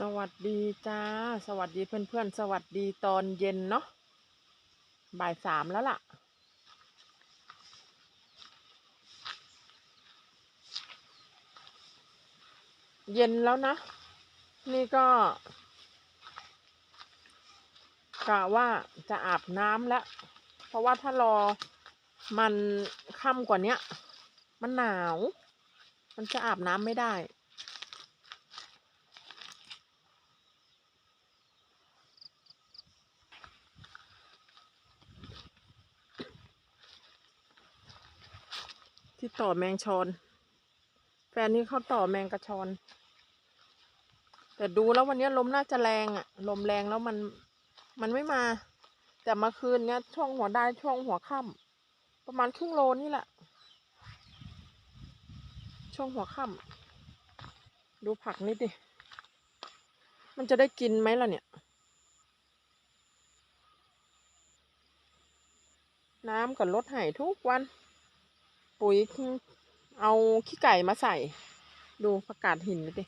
สวัสดีจ้า สวัสดีเพื่อนๆ สวัสดีตอนเย็นเนาะบ่ายสามแล้วล่ะ เย็นแล้วนะ นี่ก็กะว่าจะอาบน้ำแล้ว เพราะว่าถ้ารอมันค่ำกว่านี้มันหนาว มันจะอาบน้ำไม่ได้ ที่ต่อแมงชอน แฟนนี่เขาต่อแมงกระชอน แต่ดูแล้ววันนี้ลมน่าจะแรงอะลมแรงแล้วมันมันไม่มา แต่เมื่อคืนเนี้ยช่วงหัวได้ช่วงหัวค่ำประมาณครึ่งโลนี่แหละ ช่วงหัวค่ำดูผักนิดดิ มันจะได้กินไหมล่ะเนี่ย น้ำกับรถไห่ทุกวัน ปุ๋ยเอาขี้ไก่มาใส่ ดูประกาศหินเลยดิ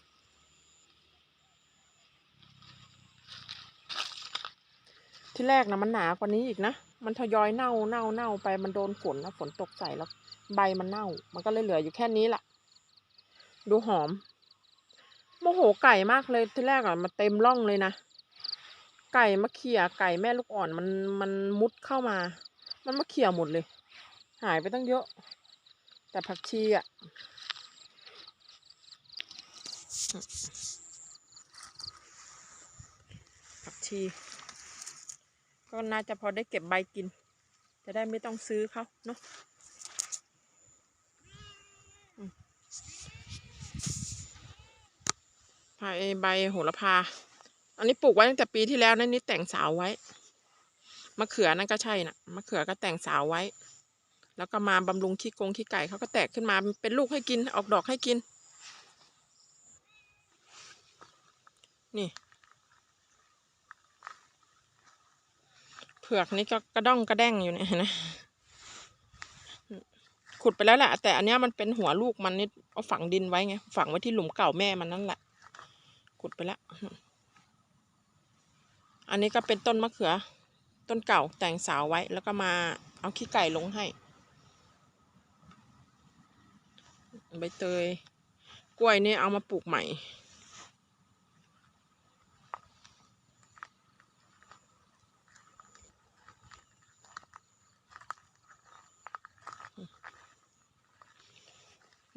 ที่แรกนะมันหนากว่านี้อีกนะ มันทยอยเน่าเน่าเน่าไปมันโดนฝนแล้วฝนตกใส่แล้ว ใบมันเน่า มันก็เลยเหลืออยู่แค่นี้แหละดูหอม โมโหไก่มากเลยที่แรกอะมันเต็มร่องเลยนะ ไก่มาเขี่ยไก่แม่ลูกอ่อนมันมันมุดเข้ามา มันมาเขี่ยหมดเลย หายไปตั้งเยอะ แต่ผักชีอะผักชี ก็น่าจะพอได้เก็บใบกิน จะได้ไม่ต้องซื้อเขาเนาะอืมพาไอ้ใบโหระพา อันนี้ปลูกไว้ตั้งแต่ปีที่แล้วนะนี่แต่งสาวไว้ มะเขือนั่นก็ใช่น่ะ มะเขือก็แต่งสาวไว้ แล้วก็มาบำรุงขี้กงขี้ไก่เขาก็แตกขึ้นมาเป็นลูกให้กินออกดอกให้กิน นี่ เผือกนี่ก็กระด้องกระแด้งอยู่เนี่ยนะขุดไปแล้วแหละแต่อันเนี้ยมันเป็นหัวลูกมันนี่เอาฝังดินไว้ไงฝังไว้ที่หลุมเก่าแม่มันนั่นแหละ ขุดไปแล้ว อันนี้ก็เป็นต้นมะเขือ ต้นเก่าแต่งสาวไว้แล้วก็มาเอาขี้ไก่ลงให้ ใบเตย กล้วยนี่เอามาปลูกใหม่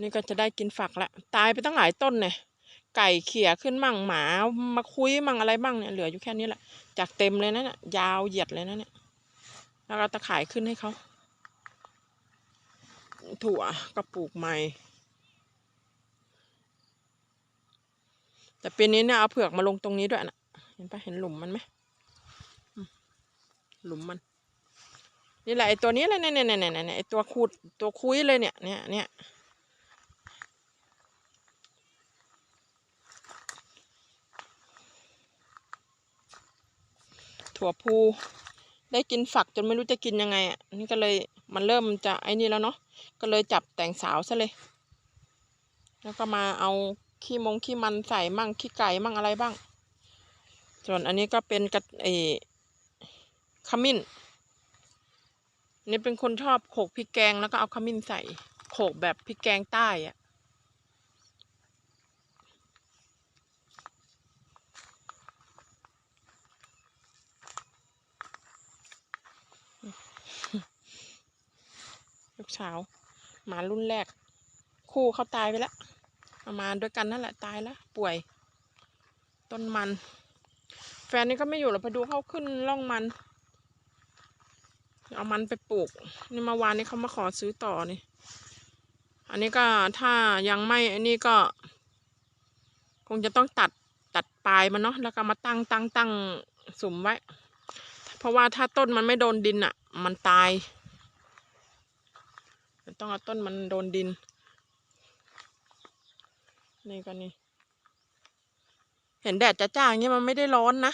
นี่ก็จะได้กินฝักละ ตายไปตั้งหลายต้นเนี่ย ไก่เขี่ยขึ้นมั่งหมา มาคุยมั่งอะไรบ้างเนี่ยเหลืออยู่แค่นี้แหละ จากเต็มเลยนะเนี่ยยาวเหยียดเลยนะเนี่ย แล้วก็ตะข่ายขึ้นให้เขาถั่วก็ปลูกใหม่ แต่ปีนี้เนี่ยเอาเผือกมาลงตรงนี้ด้วยนะเห็นปะเห็นหลุมมันไหมหลุมมัน นี่แหละไอตัวนี้เลยเนี่ยเนี่ยเนี่ยเนี่ยไอตัวคูดตัวคุยเลยเนี่ยเนี่ยเนี่ยถั่วพูได้กินฝักจนไม่รู้จะกินยังไงอะนี่ก็เลยมันเริ่มจะไอ้นี่แล้วเนาะก็เลยจับแต่งสาวซะเลย แล้วก็มาเอา ขี้มงขี้มันใส่มั่งขี้ไก่มั่งอะไรบ้าง ส่วนอันนี้ก็เป็นกระเออขมิ้น นี่เป็นคนชอบโขกพริกแกงแล้วก็เอาขมิ้นใส่โขกแบบพริกแกงใต้อะลูกสาว หมารุ่นแรก คู่เขาตายไปแล้ว เอามาด้วยกันนั่นแหละตายแล้วป่วย ต้นมัน แฟนนี่ก็ไม่อยู่หรอกไปดูเขาขึ้นร่องมัน เอามันไปปลูกนี่เมาวานนี้เขามาขอซื้อต่อนี่ อันนี้ก็ถ้ายังไม่อันนี้ก็ คงจะต้องตัดตัดปลายมันเนาะแล้วก็มาตั้งตั้งตั้งสุมไว้ เพราะว่าถ้าต้นมันไม่โดนดินอะ มันตาย ต้องเอาต้นมันโดนดิน นี่ก็นี่ เห็นแดดจ้าๆอย่างเงี้ยมันไม่ได้ร้อนนะ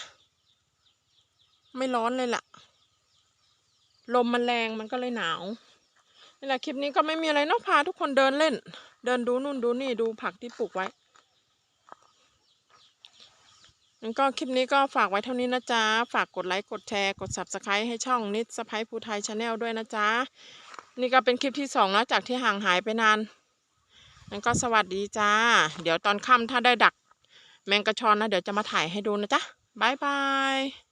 ไม่ร้อนเลยล่ะ ลมมันแรงมันก็เลยหนาว นี่แหละคลิปนี้ก็ไม่มีอะไรนอกพาทุกคนเดินเล่น เดินดูนู่นดูนี่ดูผักที่ปลูกไว้งั้นก็คลิปนี้ก็ฝากไว้เท่านี้นะจ๊ะ ฝากกดไลค์กดแชร์กด subscribe ให้ช่องนิดสไปภูไทยชาแนลด้วยนะจ๊ะ นี่ก็เป็นคลิปที่สองนะจากที่ห่างหายไปนาน งั้นก็สวัสดีจ้า เดี๋ยวตอนค่ำถ้าได้ดักแมงกระชอนนะ เดี๋ยวจะมาถ่ายให้ดูนะจ๊ะบายบาย